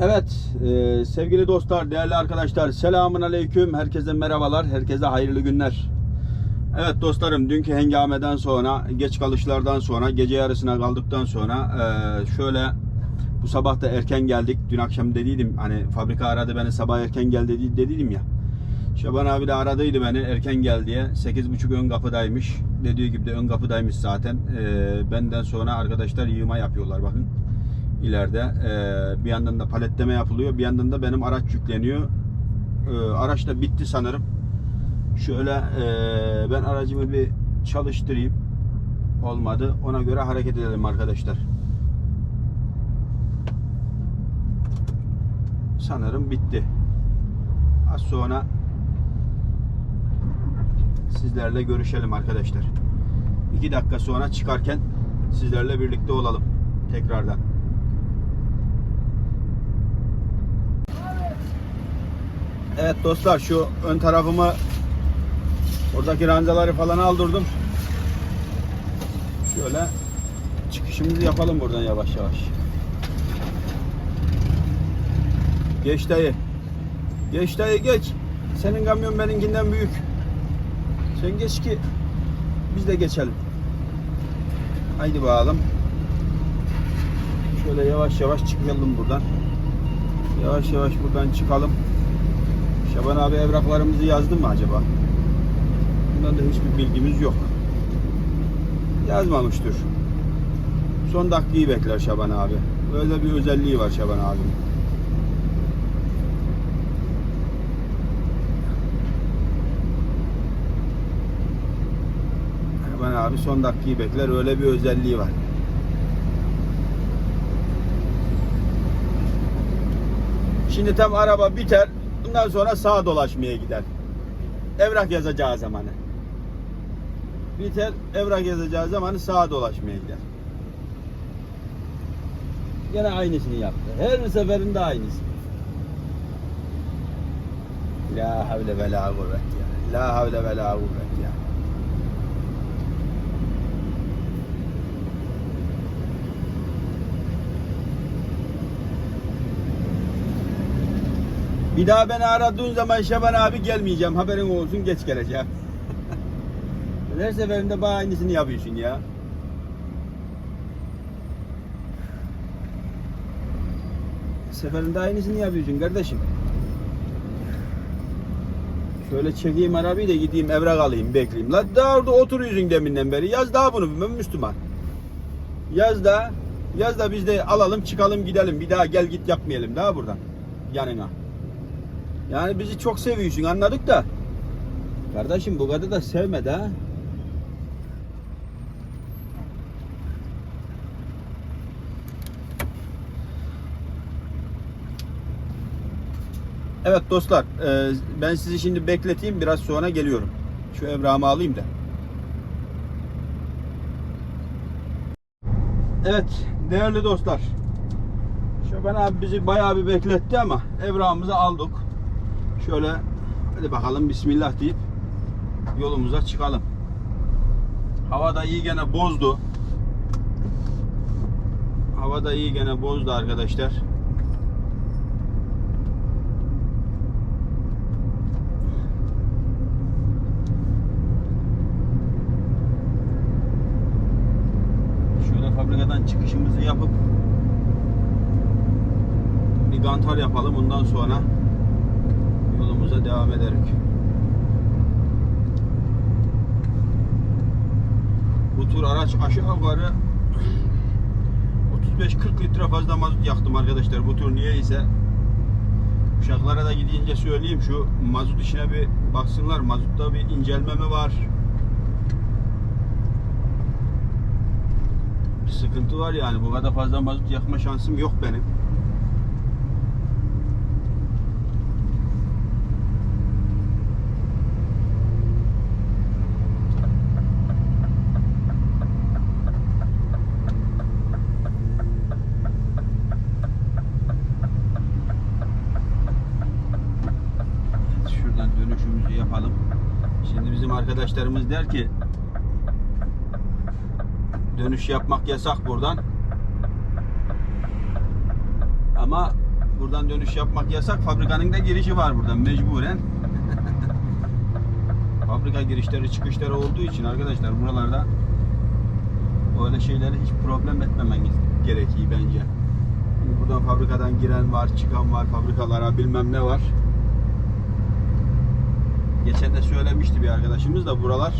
Evet e, sevgili dostlar, değerli arkadaşlar selamun aleyküm. Herkese merhabalar, herkese hayırlı günler. Evet dostlarım dünkü hengameden sonra, geç kalışlardan sonra, gece yarısına kaldıktan sonra e, şöyle bu sabah da erken geldik. Dün akşam dediydim hani fabrika aradı beni sabah erken gel dedi, dediydim ya. Şaban abi de aradıydı beni erken gel diye. 8.30 ön kapıdaymış. Dediği gibi de ön kapıdaymış zaten. E, benden sonra arkadaşlar yığma yapıyorlar bakın ileride. Ee, bir yandan da paletleme yapılıyor. Bir yandan da benim araç yükleniyor. Ee, araç da bitti sanırım. Şöyle ee, ben aracımı bir çalıştırayım. Olmadı. Ona göre hareket edelim arkadaşlar. Sanırım bitti. Az sonra sizlerle görüşelim arkadaşlar. 2 dakika sonra çıkarken sizlerle birlikte olalım tekrardan. Evet dostlar şu ön tarafımı oradaki ranzaları falan aldırdım. Şöyle çıkışımızı yapalım buradan yavaş yavaş. Geç dayı. Geç dayı geç. Senin kamyon benimkinden büyük. Sen geç ki biz de geçelim. Haydi bakalım. Şöyle yavaş yavaş çıkalım buradan. Yavaş yavaş buradan çıkalım. Şaban abi evraklarımızı yazdı mı acaba? Bundan da hiçbir bilgimiz yok. Yazmamıştır. Son dakikayı bekler Şaban abi. Öyle bir özelliği var Şaban abinin. Şaban abi son dakikayı bekler. Öyle bir özelliği var. Şimdi tam araba biter. Bundan sonra sağa dolaşmaya gider. Evrak yazacağı zamanı. Biter, evrak yazacağı zamanı sağa dolaşmaya gider. Gene aynısını yaptı. Her seferinde aynısı. La havle ve la kuvvet ya. La havle ve la kuvvet ya. Bir daha beni aradığın zaman Şaban abi gelmeyeceğim. Haberin olsun geç geleceğim. Her seferinde bana aynısını yapıyorsun ya. Seferinde aynısını yapıyorsun kardeşim. Şöyle çekeyim arabayı da gideyim evrak alayım bekleyeyim. La daha orada oturuyorsun deminden beri. Yaz daha bunu ben Müslüman. Yaz da yaz da biz de alalım çıkalım gidelim. Bir daha gel git yapmayalım daha buradan yanına. Yani bizi çok seviyorsun anladık da. Kardeşim bu kadar da sevme de ha. Evet dostlar, e, ben sizi şimdi bekleteyim, biraz sonra geliyorum. Şu evrağımı alayım da. Evet, değerli dostlar. Şaban abi bizi bayağı bir bekletti ama evrağımızı aldık. Şöyle hadi bakalım bismillah deyip yolumuza çıkalım. Hava da iyi gene bozdu. Hava da iyi gene bozdu arkadaşlar. Şöyle fabrikadan çıkışımızı yapıp bir gantar yapalım. Ondan sonra yolumuza devam ederek. Bu tür araç aşağı yukarı 35-40 litre fazla mazot yaktım arkadaşlar. Bu tür niye ise Uşaklara da gidince söyleyeyim şu mazot işine bir baksınlar. Mazutta bir incelme mi var? Bir sıkıntı var yani. Bu kadar fazla mazot yakma şansım yok benim. Şuradan dönüşümüzü yapalım. Şimdi bizim arkadaşlarımız der ki dönüş yapmak yasak buradan. Ama Buradan dönüş yapmak yasak. Fabrikanın da girişi var buradan mecburen. Fabrika girişleri çıkışları olduğu için arkadaşlar buralarda öyle şeyleri hiç problem etmemeniz gerekiyor bence. Buradan fabrikadan giren var, çıkan var, fabrikalara bilmem ne var. Geçen de söylemişti bir arkadaşımız da buralar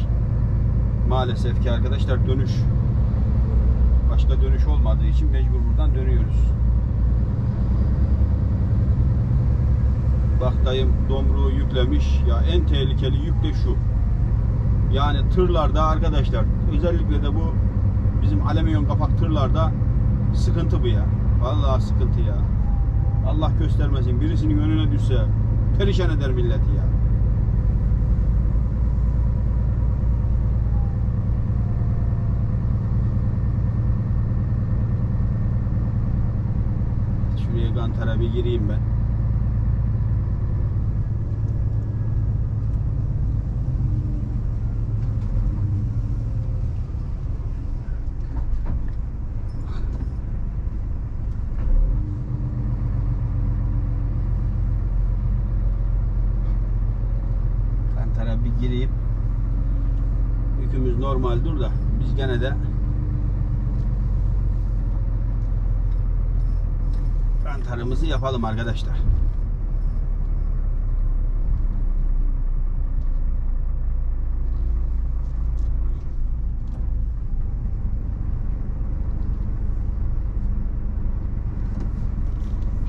maalesef ki arkadaşlar dönüş başka dönüş olmadığı için mecbur buradan dönüyoruz. Bak dayım domruğu yüklemiş. Ya en tehlikeli yük de şu. Yani tırlarda arkadaşlar özellikle de bu bizim alüminyum kapak tırlarda sıkıntı bu ya. Vallahi sıkıntı ya. Allah göstermesin birisinin önüne düşse perişan eder milleti ya. Şuraya Gantara bir gireyim ben. Kantara bir gireyim. Yükümüz normal dur da biz gene de kantarımızı yapalım arkadaşlar.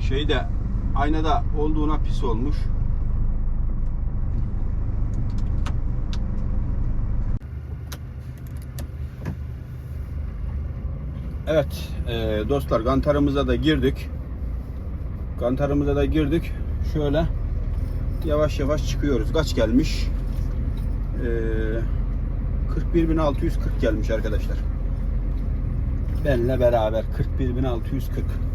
Şeyde aynada olduğuna pis olmuş. Evet e, dostlar kantarımıza da girdik. Kantarımıza da girdik. Şöyle yavaş yavaş çıkıyoruz. Kaç gelmiş? E, 41.640 gelmiş arkadaşlar. Benle beraber 41.640.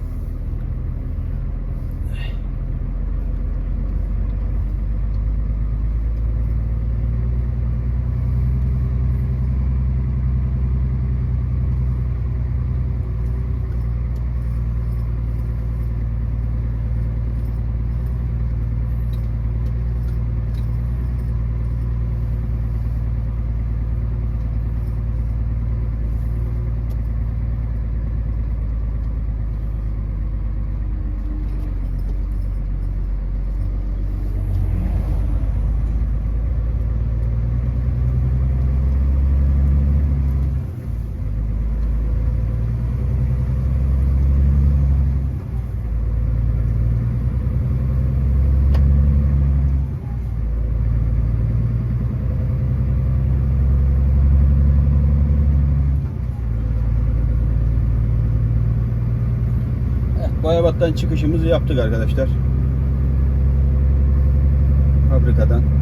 Boyabat'tan çıkışımızı yaptık arkadaşlar. Fabrikadan.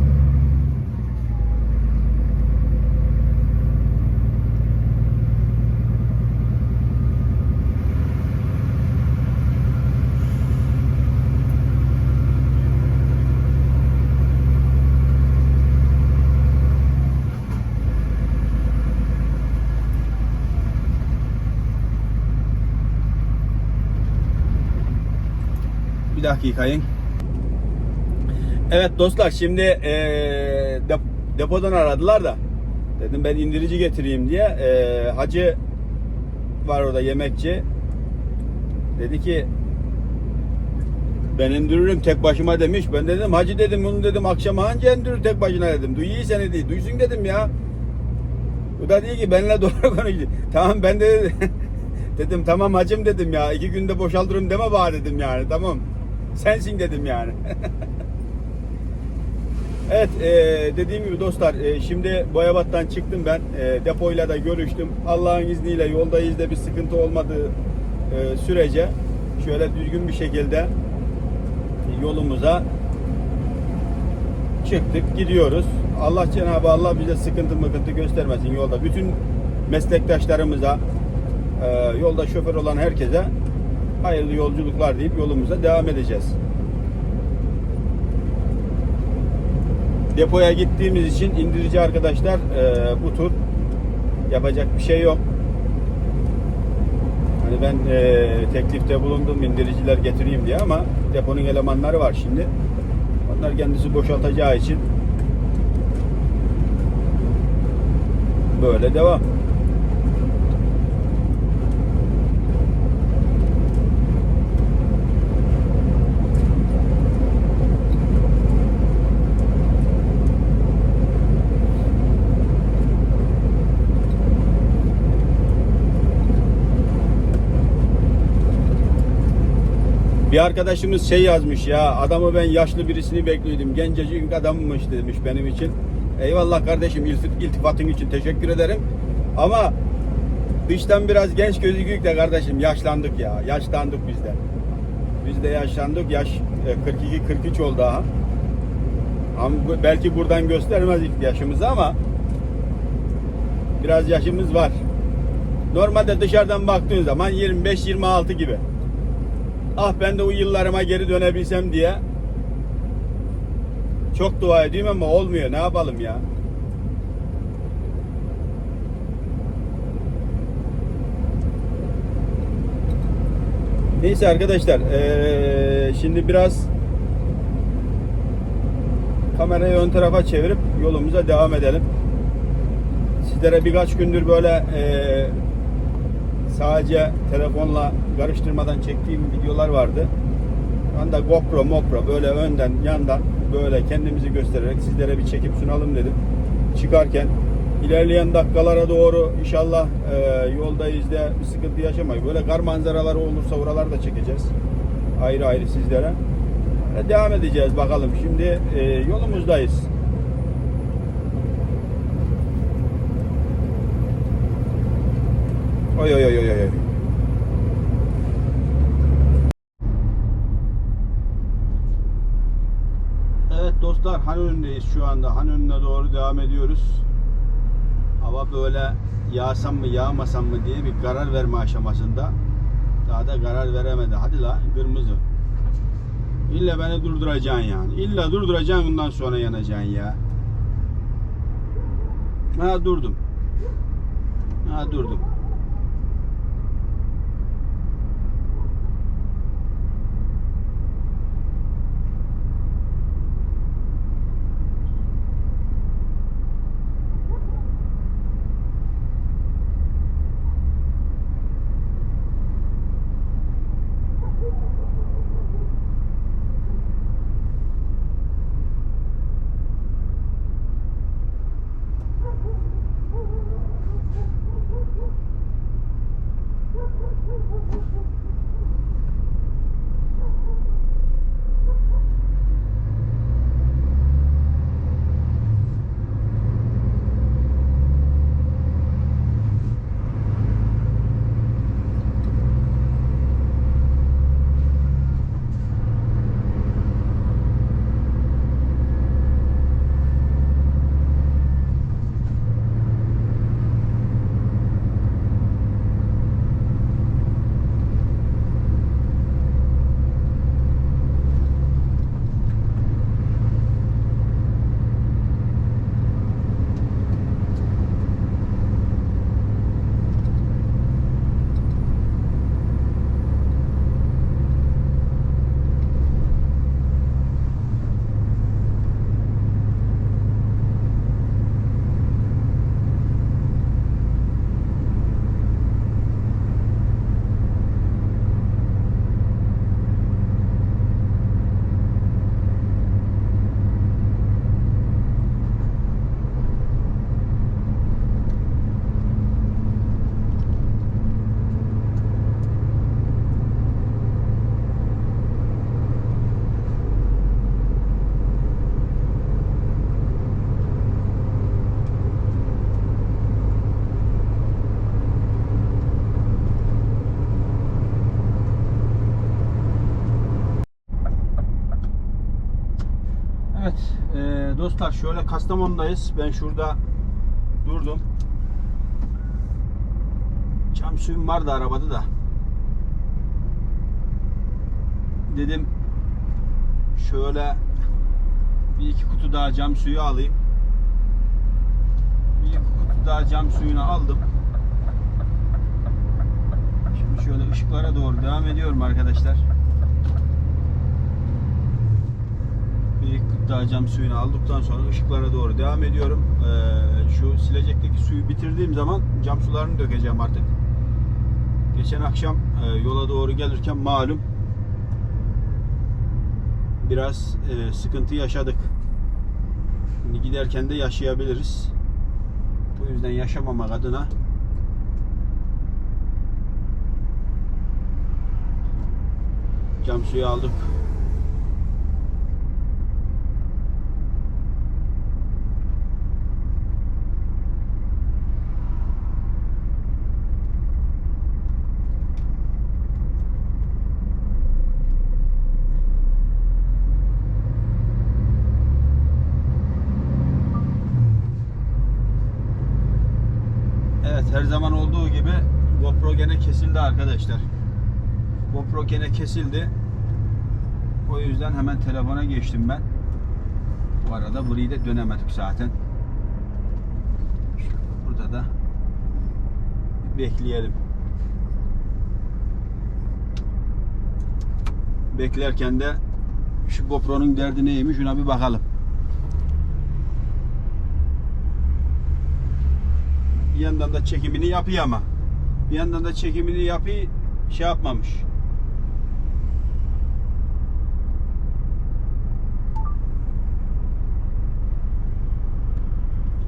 Bir dakikayın. Evet dostlar şimdi dep- depodan aradılar da. Dedim ben indirici getireyim diye. Eee, hacı var orada yemekçi. Dedi ki ben indiririm tek başıma demiş. Ben dedim hacı dedim bunu dedim akşama anca indirir tek başına dedim. Duy seni değil duysun dedim ya. Bu da diyor ki benimle doğru konuştu tamam ben de dedim. Tamam hacım dedim ya. İki günde boşaltırım deme bana dedim yani. Tamam sensin dedim yani. Evet e, dediğim gibi dostlar e, şimdi Boyabat'tan çıktım ben. E, depoyla da görüştüm. Allah'ın izniyle yoldayız da bir sıkıntı olmadığı e, sürece şöyle düzgün bir şekilde yolumuza çıktık gidiyoruz. Allah Cenabı Allah bize sıkıntı mıkıntı göstermesin yolda. Bütün meslektaşlarımıza e, yolda şoför olan herkese hayırlı yolculuklar deyip yolumuza devam edeceğiz. Depoya gittiğimiz için indirici arkadaşlar e, bu tur yapacak bir şey yok. Hani ben e, teklifte bulundum indiriciler getireyim diye ama deponun elemanları var şimdi. Onlar kendisi boşaltacağı için böyle devam. Bir arkadaşımız şey yazmış ya adamı ben yaşlı birisini bekliyordum. Gencecik adammış demiş benim için. Eyvallah kardeşim iltif- iltifatın için teşekkür ederim. Ama dıştan biraz genç gözüküyor de kardeşim yaşlandık ya. Yaşlandık biz de. Biz de yaşlandık. Yaş e, 42-43 oldu daha. Ama belki buradan göstermez yaşımızı ama biraz yaşımız var. Normalde dışarıdan baktığın zaman 25-26 gibi. Ah ben de o yıllarıma geri dönebilsem diye çok dua ediyorum ama olmuyor. Ne yapalım ya? Neyse arkadaşlar eee, şimdi biraz kamerayı ön tarafa çevirip yolumuza devam edelim. Sizlere birkaç gündür böyle eee, sadece telefonla karıştırmadan çektiğim videolar vardı. Ben de GoPro, MoPro böyle önden, yandan böyle kendimizi göstererek sizlere bir çekip sunalım dedim. Çıkarken ilerleyen dakikalara doğru inşallah e, yoldayız da bir sıkıntı yaşamayız. Böyle kar manzaraları olursa oraları da çekeceğiz. Ayrı ayrı sizlere. Böyle devam edeceğiz bakalım. Şimdi e, yolumuzdayız. Oy oy oy oy oy. Evet dostlar Hanönü'ndeyiz şu anda. Hanönü'ne doğru devam ediyoruz. Hava böyle yağsam mı yağmasam mı diye bir karar verme aşamasında. Daha da karar veremedi. Hadi la kırmızı. İlla beni durduracaksın yani. İlla durduracaksın bundan sonra yanacaksın ya. Ha durdum. Ha durdum. Dostlar şöyle Kastamonu'dayız. Ben şurada durdum. Cam suyum vardı arabada da. Dedim şöyle bir iki kutu daha cam suyu alayım. Bir iki kutu daha cam suyunu aldım. Şöyle ışıklara doğru devam ediyorum arkadaşlar. Bir gıda cam suyunu aldıktan sonra ışıklara doğru devam ediyorum. Ee, şu silecekteki suyu bitirdiğim zaman cam sularını dökeceğim artık. Geçen akşam e, yola doğru gelirken malum biraz e, sıkıntı yaşadık. Şimdi giderken de yaşayabiliriz. Bu yüzden yaşamamak adına cam suyu aldık. Evet her zaman olduğu gibi GoPro gene kesildi arkadaşlar. GoPro gene kesildi. O yüzden hemen telefona geçtim ben. Bu arada burayı da dönemedik zaten. Burada da bekleyelim. Beklerken de şu GoPro'nun derdi neymiş şuna bir bakalım. Bir yandan da çekimini yapıyor ama. Bir yandan da çekimini yapıyor şey yapmamış.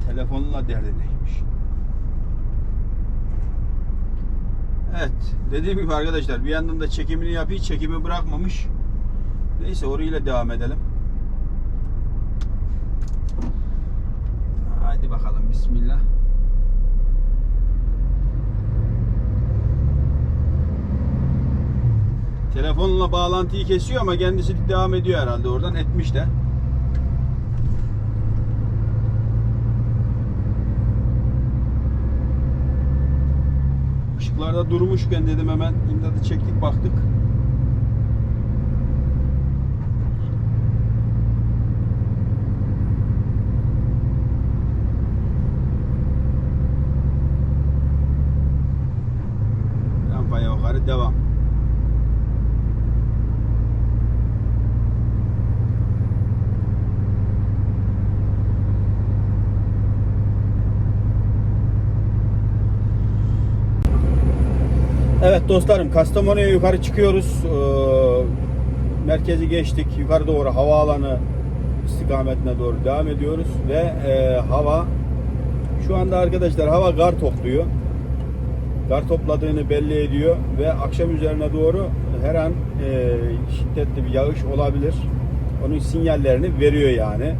Telefonla derdi neymiş? Evet. Dediğim gibi arkadaşlar bir yandan da çekimini yapıyor. Çekimi bırakmamış. Neyse orayla devam edelim. Hadi bakalım. Bismillah. Telefonla bağlantıyı kesiyor ama kendisi devam ediyor herhalde oradan. Etmiş de. Işıklarda durmuşken dedim hemen imdadı çektik baktık. Rampaya yukarı devam. Evet dostlarım Kastamonu'ya yukarı çıkıyoruz. Ee, merkezi geçtik. Yukarı doğru havaalanı istikametine doğru devam ediyoruz ve e, hava şu anda arkadaşlar hava gar topluyor. Gar topladığını belli ediyor ve akşam üzerine doğru her an e, şiddetli bir yağış olabilir. Onun sinyallerini veriyor yani.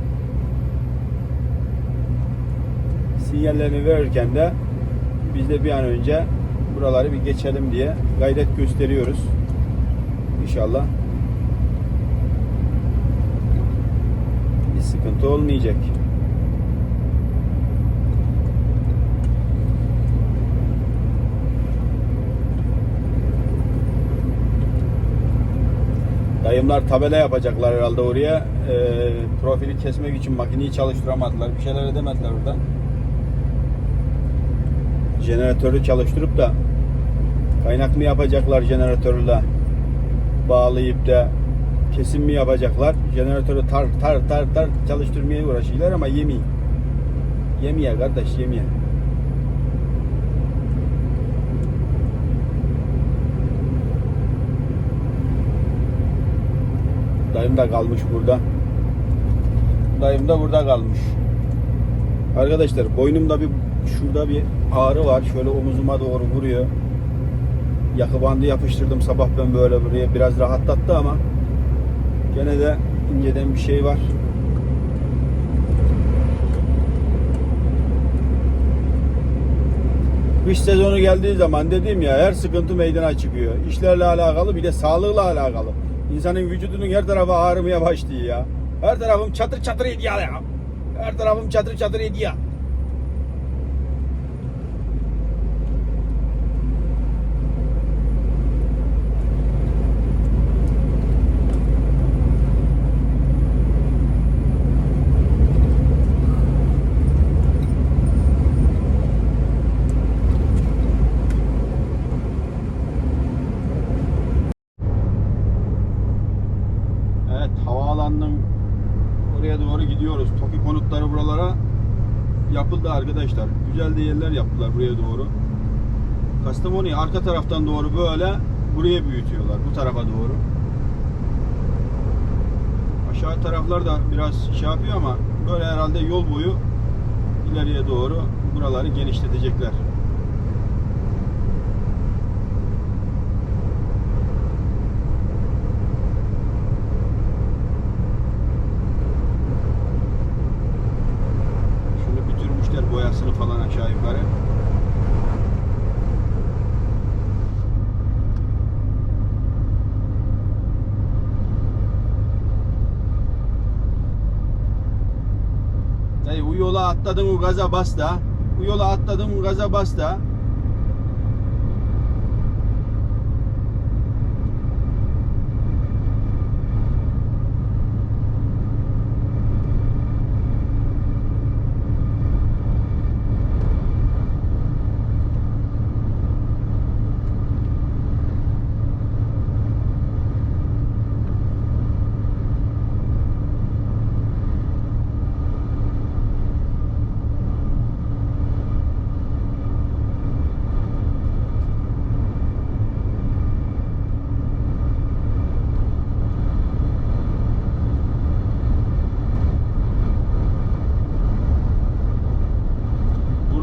Sinyallerini verirken de biz de bir an önce buraları bir geçelim diye gayret gösteriyoruz. İnşallah bir sıkıntı olmayacak. Dayımlar tabela yapacaklar herhalde oraya. Ee, profili kesmek için makineyi çalıştıramadılar. Bir şeyler edemediler orada jeneratörü çalıştırıp da kaynak mı yapacaklar jeneratörle bağlayıp da kesim mi yapacaklar? Jeneratörü tar tar tar tar çalıştırmaya uğraşıyorlar ama yemiyor yemiyor kardeş yemiyor. Dayım da kalmış burada. Dayım da burada kalmış. Arkadaşlar boynumda bir şurada bir ağrı var. Şöyle omuzuma doğru vuruyor. Yakı bandı yapıştırdım sabah ben böyle buraya. Biraz rahatlattı ama gene de inceden bir şey var. Kış sezonu geldiği zaman dedim ya her sıkıntı meydana çıkıyor. İşlerle alakalı bir de sağlıkla alakalı. İnsanın vücudunun her tarafı ağrımaya başlıyor ya. Her tarafım çatır çatır ediyor ya. Her tarafım çatır çatır ediyor. Güzel de yerler yaptılar buraya doğru. Kastamonu'yu arka taraftan doğru böyle buraya büyütüyorlar. Bu tarafa doğru. Aşağı taraflar da biraz şey yapıyor ama böyle herhalde yol boyu ileriye doğru buraları genişletecekler. Şunu bitirmişler boyasını falan aşağı yukarı. Dayı bu yola atladın o gaza bas da. Bu yola atladın o gaza bas da.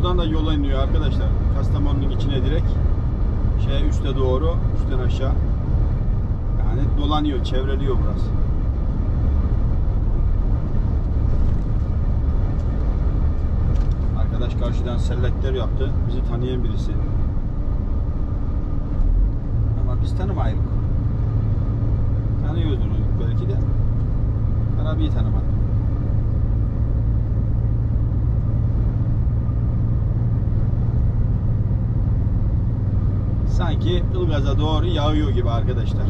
Buradan da yola iniyor arkadaşlar. Kastamonu'nun içine direkt. Şey üste doğru, üstten aşağı. Yani dolanıyor, çevreliyor burası. Arkadaş karşıdan selektör yaptı. Bizi tanıyan birisi. Ama biz tanımayız. Tanıyordur belki de. Arabayı tanımadık. Sanki Ilgaz'a doğru yağıyor gibi arkadaşlar.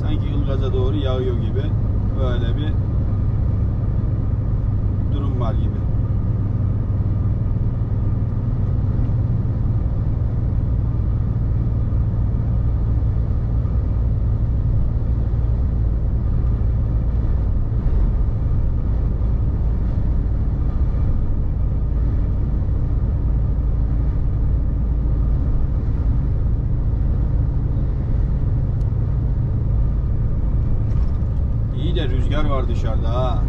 Sanki Ilgaz'a doğru yağıyor gibi böyle bir durum var gibi. İyi de rüzgar var dışarıda ha.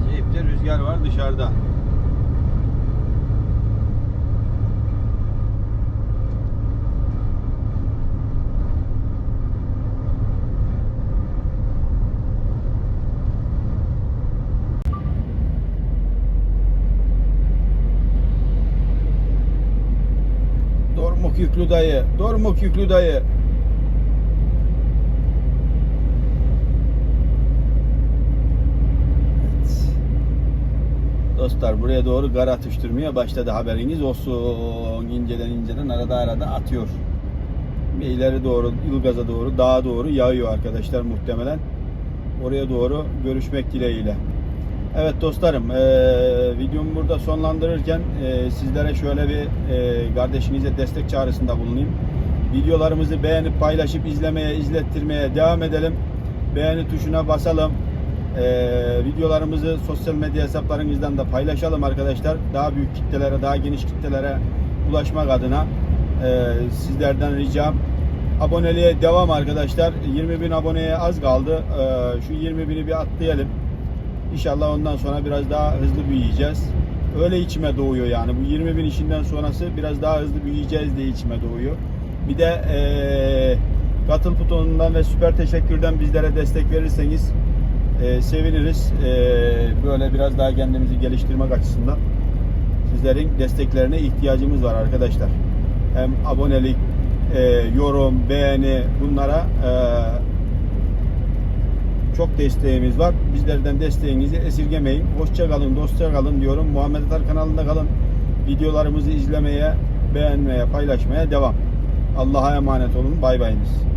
Acayip de rüzgar var dışarıda. Dormuk yüklü dayı. Dormuk yüklü dayı. Dostlar buraya doğru gar atıştırmaya başladı haberiniz olsun. İnceden inceden arada arada atıyor. Bir ileri doğru, Ilgaz'a doğru, dağa doğru yağıyor arkadaşlar muhtemelen. Oraya doğru görüşmek dileğiyle. Evet dostlarım, eee videomu burada sonlandırırken eee, sizlere şöyle bir eee, kardeşinize destek çağrısında bulunayım. Videolarımızı beğenip paylaşıp izlemeye, izlettirmeye devam edelim. Beğeni tuşuna basalım. Eee, videolarımızı sosyal medya hesaplarınızdan da paylaşalım arkadaşlar. Daha büyük kitlelere, daha geniş kitlelere ulaşmak adına eee, sizlerden ricam aboneliğe devam arkadaşlar. 20 bin aboneye az kaldı. Eee, şu 20 bini bir atlayalım. İnşallah ondan sonra biraz daha hızlı büyüyeceğiz. Öyle içime doğuyor yani. Bu 20 bin işinden sonrası biraz daha hızlı büyüyeceğiz diye içime doğuyor. Bir de eee katıl butonundan ve süper teşekkürden bizlere destek verirseniz eee, seviniriz. Eee, böyle biraz daha kendimizi geliştirmek açısından sizlerin desteklerine ihtiyacımız var arkadaşlar. Hem abonelik, eee, yorum, beğeni bunlara eee çok desteğimiz var. Bizlerden desteğinizi esirgemeyin. Hoşça kalın, dostça kalın diyorum. Muhammed Atar kanalında kalın. Videolarımızı izlemeye, beğenmeye, paylaşmaya devam. Allah'a emanet olun. Bay bayınız.